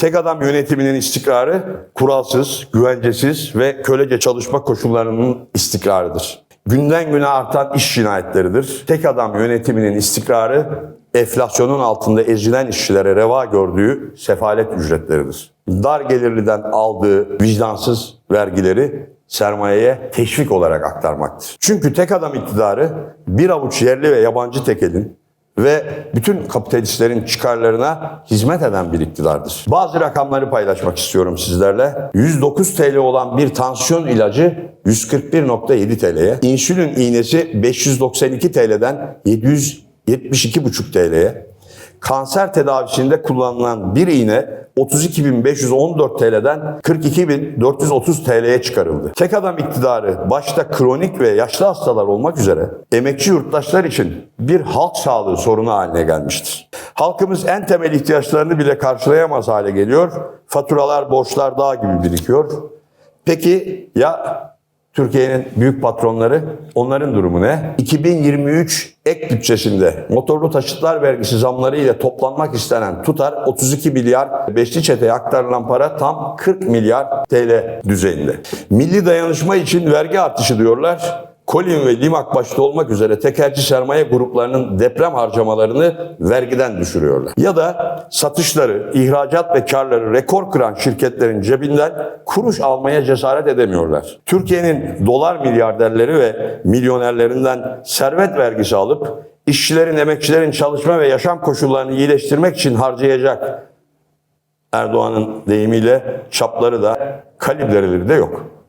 Tek adam yönetiminin istikrarı kuralsız, güvencesiz ve kölece çalışma koşullarının istikrarıdır. Günden güne artan iş cinayetleridir. Tek adam yönetiminin istikrarı enflasyonun altında ezilen işçilere reva gördüğü sefalet ücretleridir. Dar gelirliden aldığı vicdansız vergileri sermayeye teşvik olarak aktarmaktır. Çünkü tek adam iktidarı bir avuç yerli ve yabancı tekelin ve bütün kapitalistlerin çıkarlarına hizmet eden bir iktidardır. Bazı rakamları paylaşmak istiyorum sizlerle. 109 TL olan bir tansiyon ilacı 141.7 TL'ye, insülin iğnesi 592 TL'den 772,5 TL'ye, kanser tedavisinde kullanılan bir iğne 32.514 TL'den 42.430 TL'ye çıkarıldı. Tek adam iktidarı başta kronik ve yaşlı hastalar olmak üzere emekçi yurttaşlar için bir halk sağlığı sorunu haline gelmiştir. Halkımız en temel ihtiyaçlarını bile karşılayamaz hale geliyor. Faturalar, borçlar dağ gibi birikiyor. Peki ya Türkiye'nin büyük patronları onların durumu ne? 2023 ek bütçesinde motorlu taşıtlar vergisi zamları ile toplanmak istenen tutar 32 milyar, beşli çeteye aktarılan para tam 40 milyar TL düzeyinde. Milli dayanışma için vergi artışı diyorlar. Kolin ve Limak başta olmak üzere tekelci sermaye gruplarının deprem harcamalarını vergiden düşürüyorlar. Ya da satışları, ihracat ve karları rekor kıran şirketlerin cebinden kuruş almaya cesaret edemiyorlar. Türkiye'nin dolar milyarderleri ve milyonerlerinden servet vergisi alıp işçilerin, emekçilerin çalışma ve yaşam koşullarını iyileştirmek için harcayacak Erdoğan'ın deyimiyle çapları da kalibreleri de yok.